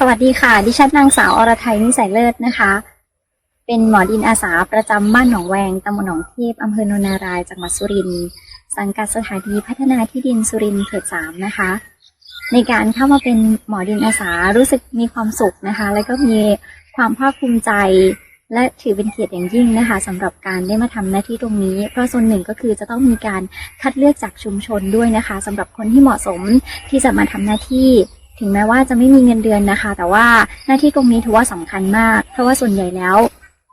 สวัสดีค่ะ ดิฉันนางสาวอรไทยนิสัยเลิศนะคะ เป็นหมอดินอาสาประจำบ้านหนองแวงตำบลหนองเทพอำเภอโนนาราย จังหวัดสุรินทร์สังกัดสถานีพัฒนาที่ดินสุรินทร์เขตสามนะคะ ในการเข้ามาเป็นหมอดินอาสารู้สึกมีความสุขนะคะ แล้วก็มีความภาคภูมิใจ และถือเป็นเกียรติอย่างยิ่งนะคะสำหรับการได้มาทำหน้าที่ตรงนี้ เพราะส่วนหนึ่งก็คือจะต้องมีการคัดเลือกจากชุมชนด้วยนะคะสำหรับคนที่เหมาะสมที่จะมาทำหน้าที่ ถึงแม้ว่าจะไม่มีเงินเดือนนะคะ แต่ว่าหน้าที่ตรงนี้ถือว่าสำคัญมาก เพราะว่าส่วนใหญ่แล้ว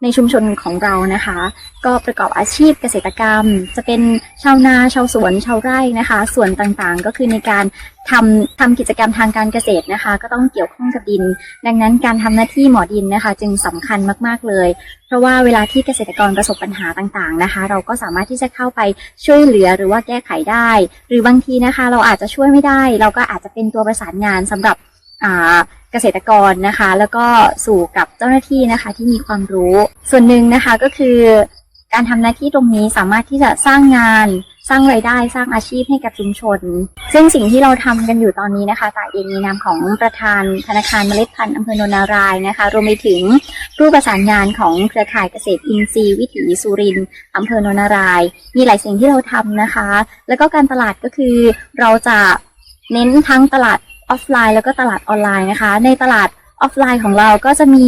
ในชุมชนของเรานะคะ ก็ประกอบอาชีพเกษตรกรรม จะเป็นชาวนาชาวสวนชาวไร่นะคะ ส่วนต่างๆก็คือในการทำทำกิจกรรมทางการเกษตรนะคะ ก็ต้องเกี่ยวข้องกับดิน ดังนั้นการทำหน้าที่หมอดินนะคะ จึงสำคัญมากๆเลย เพราะว่าเวลาที่เกษตรกรประสบปัญหาต่างๆนะคะ เราก็สามารถที่จะเข้าไปช่วยเหลือหรือว่าแก้ไขได้ หรือบางทีนะคะ เราอาจจะช่วยไม่ได้ เราก็อาจจะเป็นตัวประสานงานสำหรับ เกษตรกรนะคะ แล้วก็สู่กับเจ้าหน้าที่นะคะที่มีความรู้ ส่วนหนึ่งนะคะก็คือ การทำหน้าที่ตรงนี้สามารถที่จะสร้างงานสร้างไรายได้สร้างอาชีพให้กับชุมชน ซึ่งสิ่งที่เราทำกันอยู่ตอนนี้นะคะตาเองในนามของประธานธนาคารเมล็ดพันธุ์อำเภอโนนารายนะคะ รวมไปถึงผู้ประสานงานของเครือข่ายเกษตรอินทรีย์วิถีสุรินอำเภอโนนาราย มีหลายสิ่งที่เราทำนะคะ แล้วก็การตลาดก็คือเราจะเน้นทั้งตลาด ออฟไลน์ แล้วก็ตลาดออนไลน์นะคะ ในตลาดออฟไลน์ของเราก็จะมี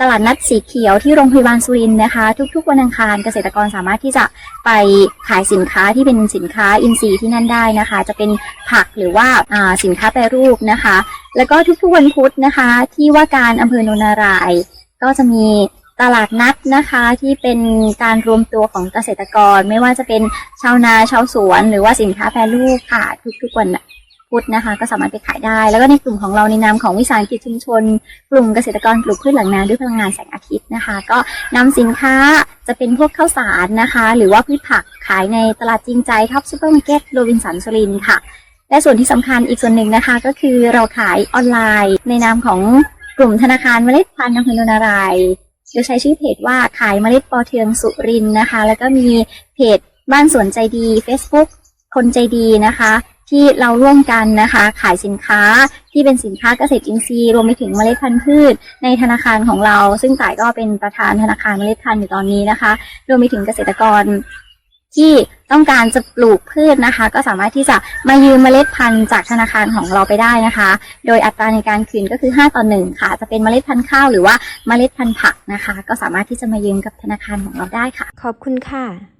ตลาดนัดสีเขียวที่โรงพยาบาลสุรินทร์นะคะ ทุกๆวันอังคารเกษตรกรสามารถที่จะไปขายสินค้าที่เป็นสินค้าอินทรีย์ที่นั่นได้นะคะ จะเป็นผักหรือว่าอ่าสินค้าแปรรูปนะคะ แล้วก็ทุกๆวันพุธนะคะ ที่ว่าการอำเภอโนนาราย ก็จะมีตลาดนัดนะคะที่เป็นการรวมตัวของเกษตรกร ไม่ว่าจะเป็นชาวนาชาวสวน หรือว่าสินค้าแปรรูปค่ะทุกๆวัน พุธนะคะ ก็สามารถไปขายได้ แล้วก็ในกลุ่มของเราในนามของวิสาหกิจชุมชน กลุ่มเกษตรกรปลูกพืชหลังนาด้วยพลังงานแสงอาทิตย์นะคะ ก็นำสินค้าจะเป็นพวกข้าวสารนะคะ หรือว่าพืชผักขายในตลาดจริงใจท็อปซูเปอร์มาร์เก็ตโรบินสันสุรินค่ะ และส่วนที่สำคัญอีกส่วนหนึ่งนะคะ ก็คือเราขายออนไลน์ ในนามของกลุ่มธนาคารเมล็ดพันธุ์อำเภอโนนารายโดยใช้ชื่อเพจว่าขายเมล็ดปอเทืองสุรินนะคะ แล้วก็มีเพจบ้านสวนใจดี Facebook คนใจดีนะคะ ที่เราร่วมกันนะคะ ขายสินค้าที่เป็นสินค้าเกษตรอินทรีย์รวมไปถึงเมล็ดพันธุ์พืช ในธนาคารของเรา ซึ่งต่ายก็เป็นประธานธนาคารเมล็ดพันธุ์อยู่ตอนนี้นะคะ รวมไปถึงเกษตรกรที่ต้องการจะปลูกพืชนะคะ ก็สามารถที่จะมายืมเมล็ดพันธุ์จากธนาคารของเราไปได้นะคะ โดยอัตราในการคืนก็คือ 5 ต่อ 1 ค่ะ จะเป็นเมล็ดพันธุ์ข้าวหรือว่าเมล็ดพันธุ์ผักนะคะ ก็สามารถที่จะมายืมกับธนาคารของเราได้ค่ะ ขอบคุณค่ะ